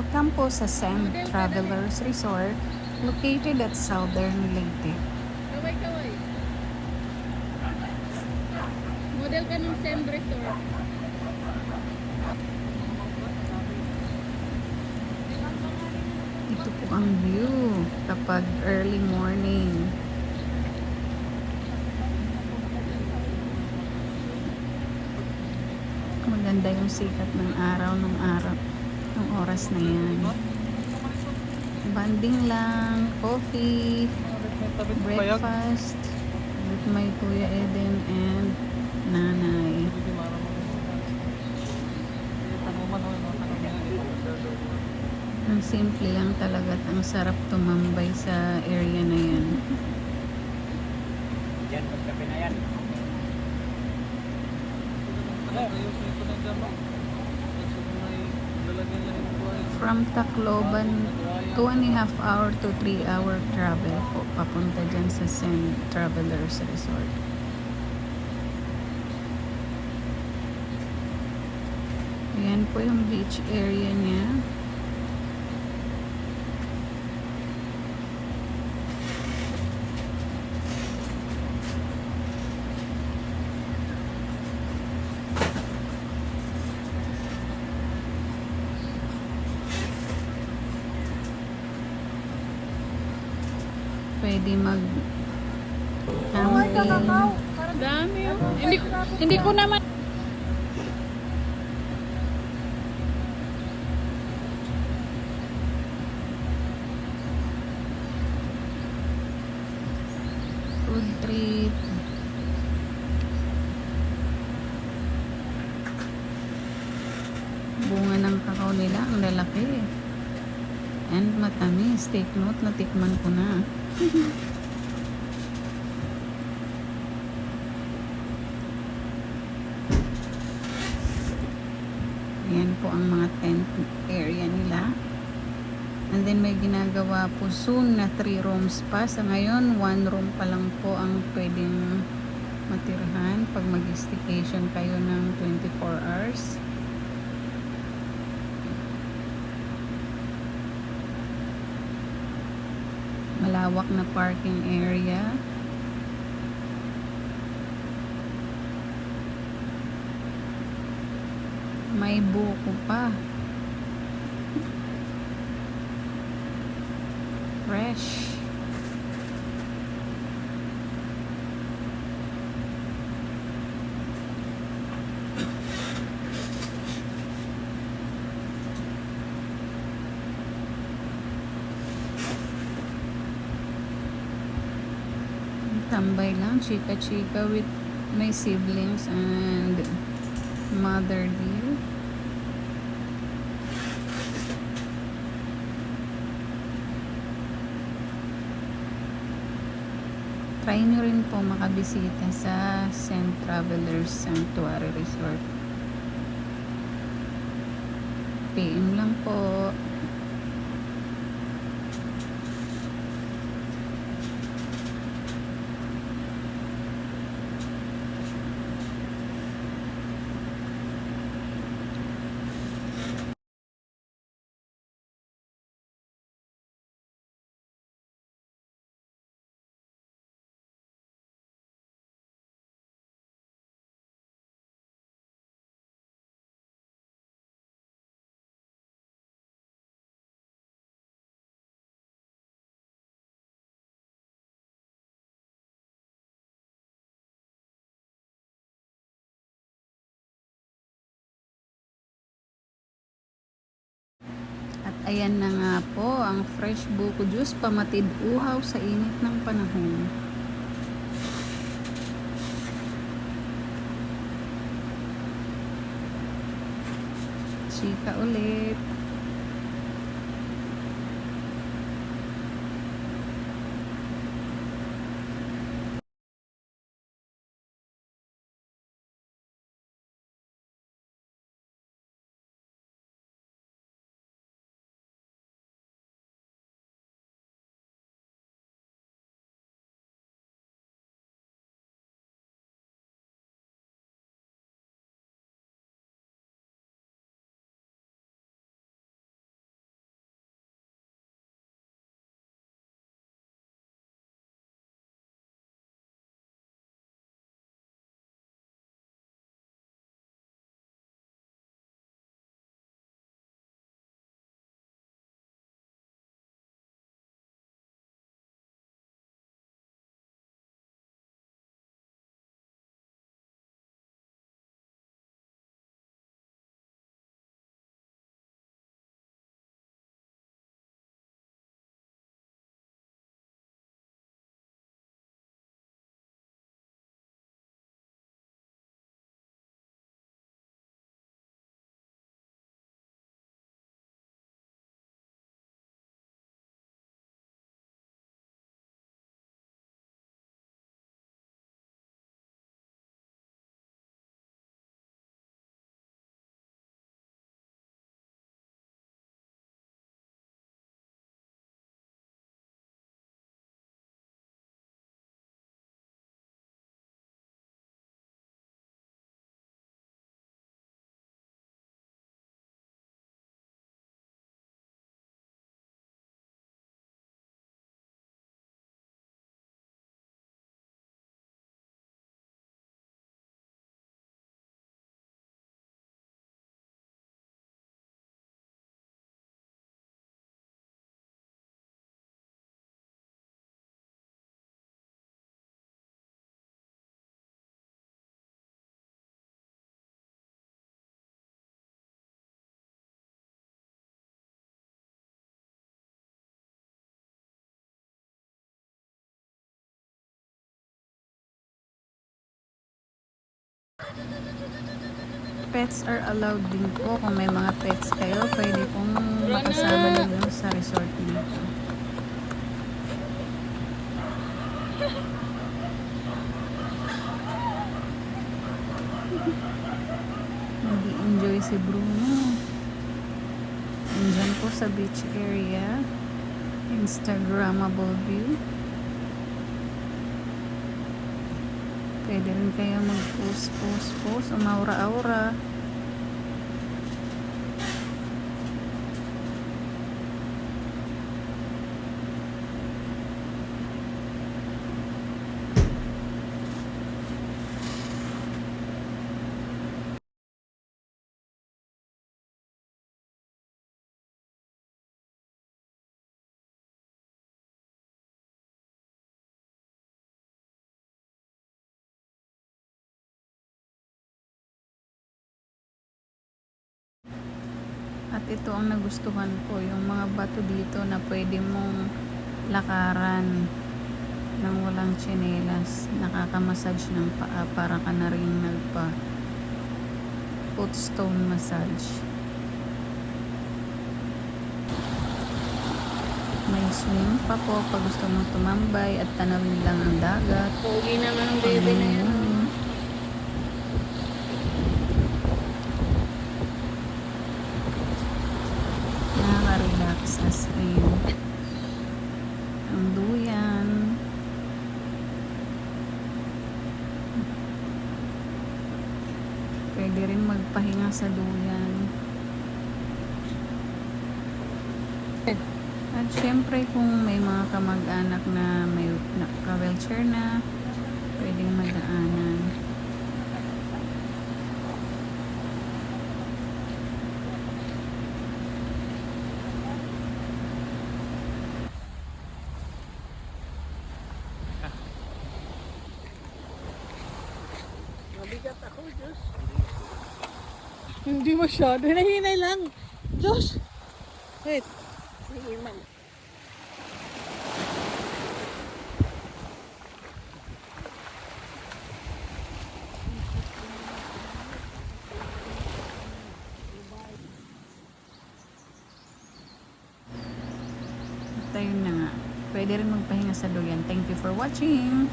Welcome po sa Sand Travelers Resort located at Southern Leyte. Kaway, kaway. Model ka ng Sand Resort. Ito po ang view kapag early morning. Maganda yung sikat ng araw ng araw ng oras na yan. Banding lang, coffee, breakfast with my Kuya Eden and Nanay. Ang simple lang talaga at ang sarap tumambay sa area na yan. Yan, magkape na yan. From Tacloban, 2 and a half hour to 3 hour travel po papunta dyan sa Sen Travelers Resort. Ayan po yung beach area niya. Pwede mag camping. Dami oh. Hindi, hindi ko naman. Food trip. Bunga ng kakao nila, ang lalaki. And matamis. Take note, natikman ko na. Ayan po ang mga tent area nila. And then may ginagawa po soon na 3 rooms pa. Sa ngayon, 1 room pa lang po ang pwedeng matirhan pag mag-staycation kayo ng 24 hours. Malawak na parking area. May buko pa. Fresh. Tambay lang, chika-chika with my siblings and mother dear. Try nyo rin po makabisita sa St. Travelers Sanctuary Resort. PM lang po. At ayan na nga po ang fresh buko juice pamatid uhaw sa init ng panahon. Chika ulit. Pets are allowed din po. Kung may mga pets kayo, pwede pong makasama ninyo sa resort dito. Nag-enjoy si Bruno. Andyan po sa beach area. Instagrammable view. Pwede rin kayo mag-post, post, post, umaura-aura. Ito ang nagustuhan ko, yung mga bato dito na pwede mong lakaran nang walang tsinelas. Nakakamassage ng paa para ka na rin nagpa footstone massage. May swing pa po pag gusto mong tumambay at tanawin lang ang dagat. Pogi naman ang baby na yan. Mm. Nakaka-relax as in. Ang duyan. Pwede rin magpahinga sa duyan. At syempre kung may mga kamag-anak na may ka-wheelchair na, pwedeng madaanan. Hindi masyado. Hinahinay lang. Josh! Wait. Sige, man. At ayun na. Pwede rin magpahinga sa duyan. Thank you for watching!